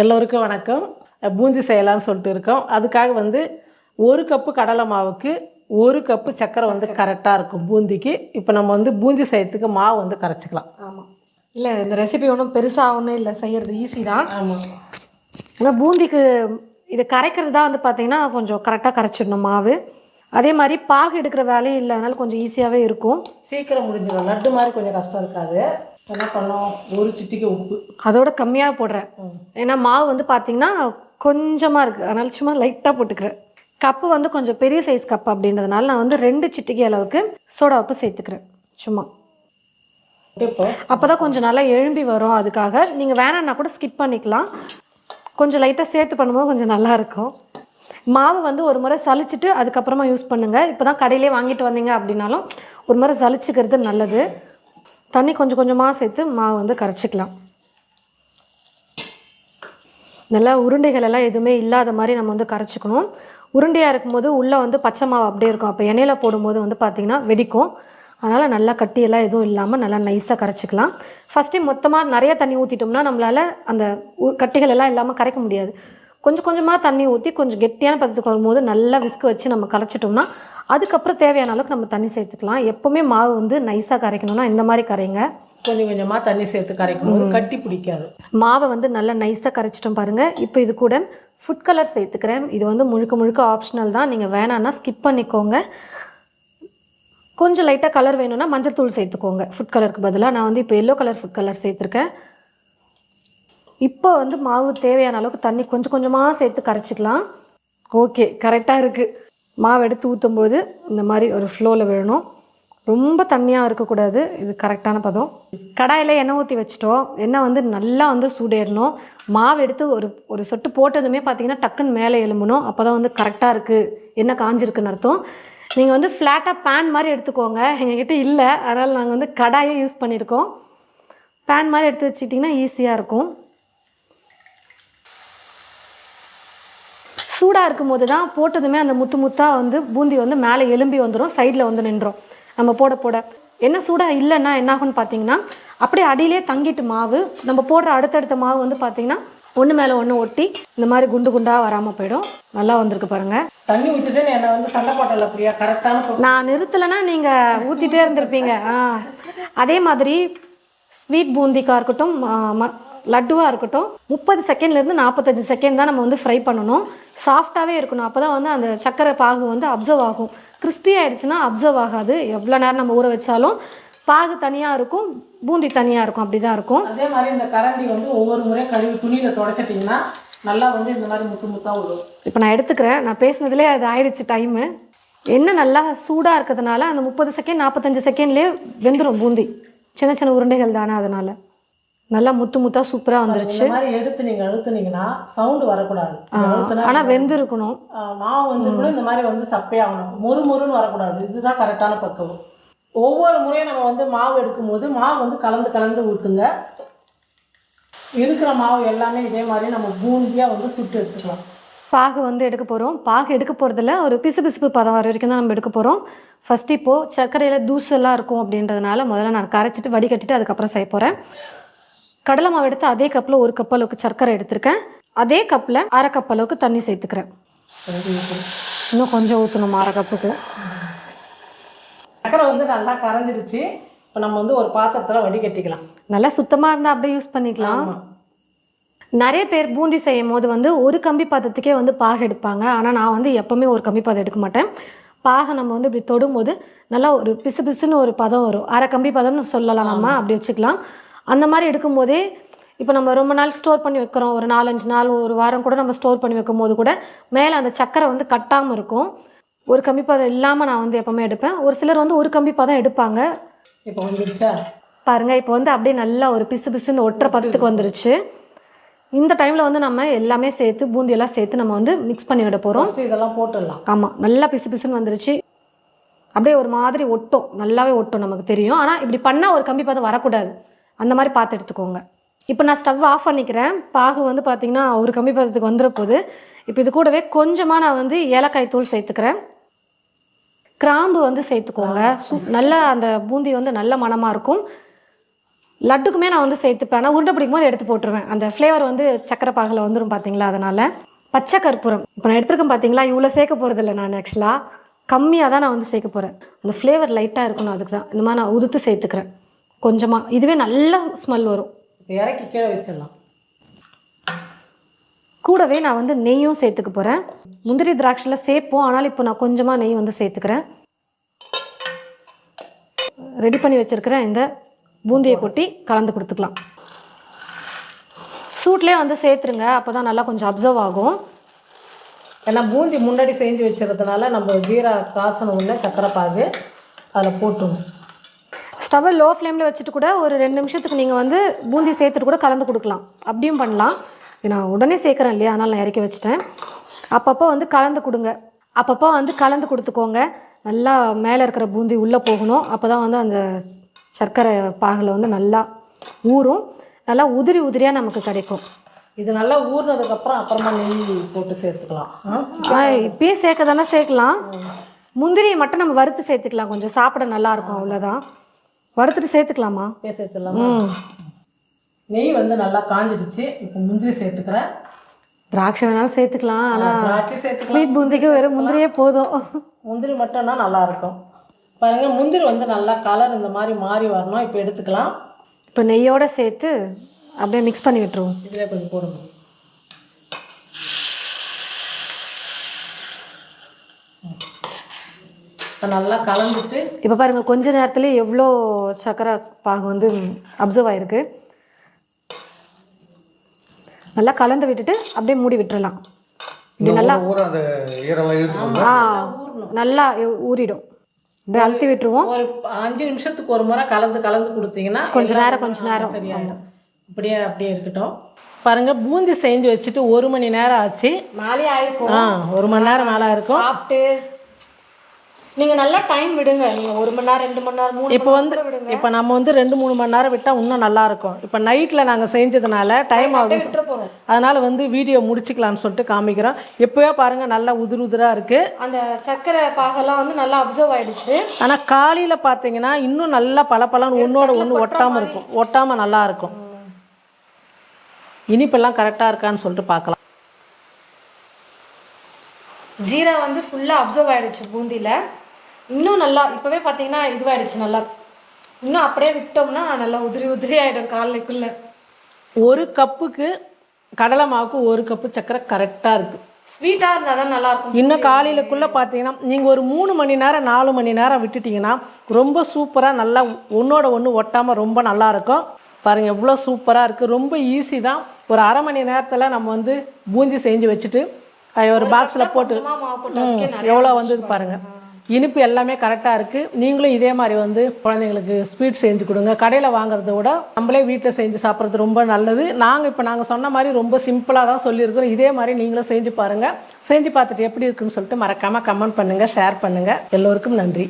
எல்லோருக்கும் வணக்கம். பூந்தி செய்யலாம்னு சொல்லிட்டு இருக்கோம். அதுக்காக வந்து ஒரு கப்பு கடலை மாவுக்கு ஒரு கப்பு சர்க்கரை வந்து கரெக்டாக இருக்கும் பூந்திக்கு. இப்போ நம்ம வந்து பூந்தி செய்யறதுக்கு மாவு வந்து கரைச்சிக்கலாம். ஆமாம் இல்லை இந்த ரெசிபி ஒன்றும் பெருசாக ஒன்றும் இல்லை செய்யறது ஈஸி தான். ஆமாம் ஆனால் பூந்திக்கு இது கரைக்கிறது தான் வந்து பார்த்தீங்கன்னா கொஞ்சம் கரெக்டாக கரைச்சிடணும் மாவு. அதே மாதிரி பாகு எடுக்கிற வேலையும் இல்லை அதனால கொஞ்சம் ஈஸியாகவே இருக்கும். சீக்கிரம் முடிஞ்சிடும். லட்டு மாதிரி கொஞ்சம் கஷ்டம் இருக்காது. என்ன பண்ணோம்? ஒரு சிட்டிக்கு உப்பு. அதோட கம்மியாக போடுறேன். ஏன்னா மாவு வந்து பார்த்தீங்கன்னா கொஞ்சமாக இருக்குது அதனால சும்மா லைட்டாக போட்டுக்கிறேன். கப்பு வந்து கொஞ்சம் பெரிய சைஸ் கப் அப்படின்றதுனால நான் வந்து ரெண்டு சிட்டிகை அளவுக்கு சோடா உப்பு சேர்த்துக்கிறேன். சும்மா. அப்போ தான் கொஞ்சம் நல்லா எழும்பி வரும். அதுக்காக நீங்கள் வேணான்னா கூட ஸ்கிப் பண்ணிக்கலாம். கொஞ்சம் லைட்டாக சேர்த்து பண்ணும்போது கொஞ்சம் நல்லா இருக்கும். மாவு வந்து ஒரு முறை சலிச்சிட்டு அதுக்கப்புறமா யூஸ் பண்ணுங்கள் இப்போ தான் கடையிலே வாங்கிட்டு வந்தீங்க அப்படின்னாலும் ஒரு முறை சலிச்சுக்கிறது நல்லது. தண்ணி கொஞ்சம் கொஞ்சமாக சேர்த்து மாவு வந்து கரைச்சிக்கலாம். நல்லா உருண்டைகள் எல்லாம் எதுவுமே இல்லாத மாதிரி நம்ம வந்து கரைச்சிக்கணும். உருண்டையாக இருக்கும்போது உள்ளே வந்து பச்சை மாவு அப்படியே இருக்கும். அப்போ எண்ணெயில் போடும்போது வந்து பார்த்திங்கன்னா வெடிக்கும். அதனால் நல்லா கட்டியெல்லாம் எதுவும் இல்லாமல் நல்லா நைஸாக கரைச்சிக்கலாம். ஃபஸ்ட்டு மொத்தமாக நிறைய தண்ணி ஊற்றிட்டோம்னா நம்மளால் அந்த உ- கட்டிகள் எல்லாம் இல்லாமல் கரைக்க முடியாது. கொஞ்சம் கொஞ்சமாக தண்ணி ஊற்றி கொஞ்சம் கெட்டியான பதத்துக்கு வரும்போது நல்லா விஸ்க் வச்சு நம்ம கரைச்சிட்டோம்னா அதுக்கப்புறம் தேவையான அளவுக்கு நம்ம தண்ணி சேர்த்துக்கலாம். எப்போவுமே மாவு வந்து நைஸாக கரைக்கணும்னா இந்த மாதிரி கரைங்க கொஞ்சம் கொஞ்சமாக தண்ணி சேர்த்து கரைக்கும் போது கட்டி பிடிக்காது. மாவை வந்து நல்லா நைஸாக கரைச்சிட்டோம் பாருங்கள் இப்போ இது கூட ஃபுட் கலர் சேர்த்துக்கிறேன். இது வந்து முழுக்க முழுக்க ஆப்ஷனல் தான். நீங்கள் வேணான்னா ஸ்கிப் பண்ணிக்கோங்க. கொஞ்சம் லைட்டாக கலர் வேணும்னா மஞ்சள் தூள் சேர்த்துக்கோங்க ஃபுட் கலருக்கு பதிலாக நான் வந்து இப்போ எல்லோ கலர் ஃபுட் கலர் சேர்த்துருக்கேன். இப்போ வந்து மாவு தேவையான அளவுக்கு தண்ணி கொஞ்சம் கொஞ்சமாக சேர்த்து கரைச்சிக்கலாம். ஓகே கரெக்டாக இருக்குது மாவு எடுத்து ஊற்றும்போது இந்த மாதிரி ஒரு ஃப்ளோவில் விழணும் ரொம்ப தண்ணியாக இருக்கக்கூடாது. இது கரெக்டான பதம். கடாயில் எண்ணெய் ஊற்றி வச்சிட்டோம். எண்ணெய் வந்து நல்லா வந்து சூடேறணும். மாவு எடுத்து ஒரு ஒரு சொட்டு போட்டதுமே பார்த்தீங்கன்னா டக்குன்னு மேலே எலும்பணும் அப்போ தான் வந்து கரெக்டாக இருக்குது என்ன காஞ்சிருக்குன்னு அர்த்தம். நீங்கள் வந்து ஃப்ளாட்டாக பேன் மாதிரி எடுத்துக்கோங்க. எங்ககிட்ட இல்லை. அதனால் நாங்கள் வந்து கடாயே யூஸ் பண்ணியிருக்கோம். பேன் மாதிரி எடுத்து வச்சுக்கிட்டிங்கன்னா ஈஸியாக இருக்கும். சூடாக இருக்கும்போது தான் போட்டதுமே அந்த முத்து முத்தாக வந்து பூந்தி வந்து மேலே எலும்பி வந்துடும் சைடில் வந்து நின்றோம். நம்ம போட போட. என்ன சூடாக இல்லைன்னா என்ன ஆகும்னு பார்த்தீங்கன்னா அப்படியே அடியிலே தங்கிட்டு மாவு நம்ம போடுற அடுத்தடுத்த மாவு வந்து பார்த்தீங்கன்னா ஒன்று மேலே ஒன்று ஒட்டி இந்த மாதிரி குண்டு குண்டாக வராமல் போயிடும். நல்லா வந்திருக்கு பாருங்கள் தண்ணி ஊற்றிட்டு என்னை வந்து சண்டை போட்டல பிரியா? கரெக்டான நான் நிறுத்தலைன்னா நீங்கள் ஊற்றிட்டே இருந்திருப்பீங்க. ஆ. அதே மாதிரி ஸ்வீட் பூந்திக்காக இருக்கட்டும் லட்டுவாக இருக்கட்டும் முப்பது செகண்ட்லேருந்து நாற்பத்தஞ்சு செகண்ட் தான் நம்ம வந்து ஃப்ரை பண்ணணும். சாஃப்டாகவே இருக்கணும். அப்போ தான் வந்து அந்த சர்க்கரை பாகு வந்து அப்சர்வ் ஆகும். கிறிஸ்பி ஆயிடுச்சுன்னா அப்சர்வ் ஆகாது. எவ்வளோ நேரம் நம்ம ஊற வச்சாலும் பாகு தனியாக இருக்கும் பூந்தி தனியாக இருக்கும் அப்படி தான் இருக்கும். அதே மாதிரி இந்த கரண்டி வந்து ஒவ்வொரு முறையும் கழுவி துணியில் தொடச்சிட்டிங்கன்னா நல்லா வந்து இந்த மாதிரி முத்து முத்தாக விடும் இப்போ நான் எடுத்துக்கிறேன். நான் பேசுனதுலேயே அது ஆயிடுச்சு டைமு எண்ணெய் நல்லா சூடாக இருக்கிறதுனால அந்த முப்பது செகண்ட் நாற்பத்தஞ்சு செகண்ட்லேயே வெந்துடும் பூந்தி. சின்ன சின்ன உருண்டைகள் தானே அதனால். நல்லா முத்து முத்தாக சூப்பராக வந்துருச்சு. இந்த மாதிரி எடுத்து நீங்கள் அழுத்துனீங்கன்னா சவுண்டு வரக்கூடாது. ஆனால் வெந்திருக்கணும். மாவு வந்து கூட இந்த மாதிரி வந்து சப்பையாகணும் மொறு மொறுன்னு வரக்கூடாது. இதுதான் கரெக்டான பக்குவம். ஒவ்வொரு முறையும் நம்ம வந்து மாவு எடுக்கும்போது மாவு வந்து கலந்து கலந்து ஊற்றுங்க இருக்கிற மாவு எல்லாமே இதே மாதிரி நம்ம பூந்தியாக வந்து சுட்டு எடுத்துக்கலாம். பாகு வந்து எடுக்க போகிறோம் பாகு எடுக்க போகிறதுல ஒரு பிசு பிசுப்பு பதம் வர வரைக்கும் தான் நம்ம எடுக்க போகிறோம் ஃபஸ்ட்டு இப்போது சர்க்கரையில் தூசெல்லாம் இருக்கும் அப்படின்றதுனால முதல்ல நான் கரைச்சிட்டு வடிகட்டிட்டு அதுக்கப்புறம் செய்ய போகிறேன் கடலை மாவு எடுத்து அதே கப்பில் ஒரு கப் அளவுக்கு சர்க்கரை எடுத்திருக்கேன். அதே கப்பில் அரை கப் அளவுக்கு தண்ணி சேர்த்துக்கிறேன். இன்னும் கொஞ்சம் ஊற்றணும் அரை கப்புக்கு சக்கரை வந்து நல்லா கரைஞ்சிருச்சு இப்போ நம்ம வந்து ஒரு பாத்திரத்தில் வடிகட்டிக்கலாம். நல்லா சுத்தமாக இருந்தால் அப்படியே யூஸ் பண்ணிக்கலாம். நிறைய பேர் பூந்தி செய்யும் போது வந்து ஒரு கம்பி பாத்திரத்துக்கே வந்து பாகு எடுப்பாங்க. ஆனால் நான் வந்து எப்போவுமே ஒரு கம்பி பாதம் எடுக்க மாட்டேன். பாகை நம்ம வந்து இப்படி தொடும்போது நல்லா ஒரு பிசு பிசுன்னு ஒரு பதம் வரும். அரை கம்பி பதம்னு சொல்லலாம் நம்ம. அப்படி வச்சுக்கலாம். அந்த மாதிரி எடுக்கும்போதே இப்போ நம்ம ரொம்ப நாள் ஸ்டோர் பண்ணி வைக்கிறோம். ஒரு நாலஞ்சு நாள் ஒரு வாரம் கூட நம்ம ஸ்டோர் பண்ணி வைக்கும் போது கூட மேலே அந்த சக்கரை வந்து கட்டாமல் இருக்கும். ஒரு கம்பி பதம் இல்லாமல் நான் வந்து எப்போவுமே எடுப்பேன். ஒரு சிலர் வந்து ஒரு கம்பி பதம் எடுப்பாங்க. இப்போ வந்துருச்சா? பாருங்க இப்போ வந்து அப்படியே நல்லா ஒரு பிசு பிசுன்னு ஒற்றை பதத்துக்கு வந்துருச்சு. இந்த டைமில் வந்து நம்ம எல்லாமே சேர்த்து பூந்தி எல்லாம் சேர்த்து நம்ம வந்து மிக்ஸ் பண்ணி விட போகிறோம் இதெல்லாம் போட்டுடலாம். ஆமாம் நல்லா பிசு பிசுன்னு வந்துருச்சு. அப்படியே ஒரு மாதிரி ஒட்டும். நல்லாவே ஒட்டும் நமக்கு தெரியும். ஆனால் இப்படி பண்ணால் ஒரு கம்பி பதம் வரக்கூடாது. அந்த மாதிரி பார்த்து எடுத்துக்கோங்க. இப்போ நான் ஸ்டவ் ஆஃப் பண்ணிக்கிறேன். பாகு வந்து பார்த்திங்கன்னா ஒரு கம்மி பதத்துக்கு வந்துட போகுது இப்போ இது கூடவே கொஞ்சமாக நான் வந்து ஏலக்காய் தூள் சேர்த்துக்கிறேன். கிராம்பு வந்து சேர்த்துக்கோங்க. சூ நல்லா அந்த பூந்தி வந்து நல்ல மணமாக இருக்கும். லட்டுக்குமே நான் வந்து சேர்த்துப்பேன். ஆனால் உருண்டை பிடிக்கும் போது எடுத்து போட்டுருவேன். அந்த ஃப்ளேவர் வந்து சக்கரை பாகில் வந்துடும் பார்த்தீங்களா அதனால். பச்சை கற்பூரம். இப்போ நான் எடுத்துருக்கேன் பார்த்தீங்களா இவ்வளோ சேர்க்க போகிறது இல்லை நான் ஆக்சுவலாக கம்மியாக தான் நான் வந்து சேர்க்க போகிறேன் அந்த ஃப்ளேவர் லைட்டாக இருக்கணும் அதுக்கு தான் இந்த மாதிரி நான் உதுத்து சேர்த்துக்கிறேன். கொஞ்சமாக இதுவே நல்ல ஸ்மெல் வரும். இறக்கி கீழே வச்சிடலாம். கூடவே நான் வந்து நெய்யும் சேர்த்துக்க போகிறேன் முந்திரி திராட்சையில் சேர்ப்போம். ஆனால் இப்போ நான் கொஞ்சமாக நெய் வந்து சேர்த்துக்கிறேன். ரெடி பண்ணி வச்சுருக்கிறேன் இந்த பூந்தியை கொட்டி கலந்து கொடுத்துக்கலாம். சூட்லேயே வந்து சேர்த்துருங்க. அப்போ தான் நல்லா கொஞ்சம் அப்சர்வ் ஆகும். ஏன்னா பூந்தி முன்னாடி செஞ்சு வச்சுருந்ததுனால நம்ம ஜீரா காய்ச்சன உடனே சக்கரை பாகு அதில் போட்டுணும் ஸ்டவ்வை லோ ஃப்ளேமில் வச்சுட்டு கூட ஒரு ரெண்டு நிமிஷத்துக்கு நீங்கள் வந்து பூந்தி சேர்த்துட்டு கூட கலந்து கொடுக்கலாம். அப்படியும் பண்ணலாம். இது நான் உடனே சேர்க்குறேன் இல்லையா? அதனால் நான் இறக்கி வச்சிட்டேன். அப்பப்போ வந்து கலந்து கொடுங்க. அப்பப்போ வந்து கலந்து கொடுத்துக்கோங்க. நல்லா மேலே இருக்கிற பூந்தி உள்ளே போகணும். அப்போ தான் வந்து அந்த சர்க்கரை பாகில் வந்து நல்லா ஊறும். நல்லா உதிரி உதிரியாக நமக்கு கிடைக்கும். இது நல்லா ஊறினதுக்கப்புறம் அப்புறமா நெய் போட்டு சேர்த்துக்கலாம். ஆ? ஆ, இப்பயே சேர்க்க தானே சேர்க்கலாம். முந்திரியை மட்டும் நம்ம வறுத்து சேர்த்துக்கலாம். கொஞ்சம் சாப்பிட நல்லா இருக்கும். அவ்வளோதான் வறுத்துட்டு சேர்த்துக்கலாமா? சேர்த்துடலாமா? நெய் வந்து நல்லா காஞ்சிடுச்சு. இப்போ முந்திரி சேர்த்துக்கிறேன். திராட்சை வேணாலும் சேர்த்துக்கலாம் ஆனால் திராட்சை சேர்த்துக்கலாம். ஸ்வீட் பூந்திக்கு வெறும் முந்திரியே போதும். முந்திரி மட்டும்னா நல்லா இருக்கும் பாருங்க முந்திரி வந்து நல்லா கலர் இந்த மாதிரி மாறி வரணும். இப்போ எடுத்துக்கலாம். இப்போ நெய்யோட சேர்த்து அப்படியே மிக்ஸ் பண்ணி விட்டுருவோம். இதில் கொஞ்சம் போடுங்க. நல்லா கலந்துட்டு இப்போ பாருங்கள் கொஞ்ச நேரத்துலேயே எவ்வளோ சர்க்கரை பாகு வந்து அப்சர்வ் ஆயிருக்கு. நல்லா கலந்து விட்டுட்டு அப்படியே மூடி விட்டுறலாம். இப்படி நல்லா ஆ நல்லா ஊறிடும். அப்படியே அழுத்தி விட்டுருவோம். ஒரு அஞ்சு நிமிஷத்துக்கு ஒரு முறை கலந்து கலந்து கொடுத்தீங்கன்னா கொஞ்ச எல்லாம் நேரம், கொஞ்ச நேரம். சரியாயிடும். இப்படியே அப்படியே இருக்கட்டும். பாருங்க பூந்தி செஞ்சு வச்சுட்டு ஒரு மணி நேரம் ஆச்சு. மேலே ஆயிருக்கும் ஆ ஒரு மணி நேரம் மேலே இருக்கும். சாப்பிட்டு நீங்க நல்லா டைம் விடுங்க. நீங்க ஒரு மணி நேரம் ரெண்டு மணி நேரம் மூணு இப்போ வந்து இப்போ நம்ம வந்து ரெண்டு மூணு மணி நேரம் விட்டால் இன்னும் நல்லா இருக்கும். இப்போ நைட்டில் நாங்கள் செஞ்சதுனால டைம் ஆகுது அதனால வந்து வீடியோ முடிச்சுக்கலாம்னு சொல்லிட்டு காமிக்கிறோம். இப்போவே பாருங்க நல்லா உதிர் உதிராக இருக்கு. அந்த சர்க்கரை பாகெல்லாம் வந்து நல்லா அப்சர்வ் ஆயிடுச்சு. ஆனால் காலையில் பார்த்தீங்கன்னா இன்னும் நல்லா பளபளன்னு ஒன்றோட ஒன்று ஒட்டாமல் இருக்கும். ஒட்டாமல் நல்லா இருக்கும். இனிப்பெல்லாம் கரெக்டாக இருக்கான்னு சொல்லிட்டு பார்க்கலாம் ஜீரா வந்து ஃபுல்லாக அப்சர்வ் ஆயிடுச்சு பூந்தியில் இன்னும் நல்லா இப்போவே பார்த்தீங்கன்னா இதுவாயிடுச்சு நல்லா. இன்னும் அப்படியே விட்டோம்னா நல்லா உதிரி உதிரி ஆயிடும் காலைக்குள்ள. ஒரு கப்புக்கு கடலை மாவுக்கு ஒரு கப்பு சர்க்கரை கரெக்டாக இருக்குது ஸ்வீட்டாக இருந்தால் தான் நல்லா இருக்கும். இன்னும் காலையிலக்குள்ளே பார்த்தீங்கன்னா நீங்கள் ஒரு மூணு மணி நேரம் நாலு மணி நேரம் விட்டுட்டீங்கன்னா ரொம்ப சூப்பராக நல்லா ஒன்றோட ஒன்று ஒட்டாமல் ரொம்ப நல்லா இருக்கும். பாருங்கள் எவ்வளோ சூப்பராக இருக்குது ரொம்ப ஈஸி தான். ஒரு அரை மணி நேரத்தில் நம்ம வந்து பூந்தி செஞ்சு வச்சுட்டு ஒரு பாக்ஸில் போட்டு எவ்வளோ வந்தது பாருங்கள் இனிப்பு எல்லாமே கரெக்டாக இருக்குது நீங்களும் இதே மாதிரி வந்து குழந்தைங்களுக்கு ஸ்வீட் செஞ்சு கொடுங்க. கடையில் வாங்குறத விட நம்மளே வீட்டில் செஞ்சு சாப்பிட்றது ரொம்ப நல்லது. நாங்கள் இப்போ நாங்கள் சொன்ன மாதிரி ரொம்ப சிம்பிளாக தான் சொல்லியிருக்கிறோம். இதே மாதிரி நீங்களும் செஞ்சு பாருங்கள் செஞ்சு பார்த்துட்டு எப்படி இருக்குன்னு சொல்லிட்டு மறக்காமல் கமெண்ட் பண்ணுங்கள் ஷேர் பண்ணுங்கள் எல்லோருக்கும் நன்றி.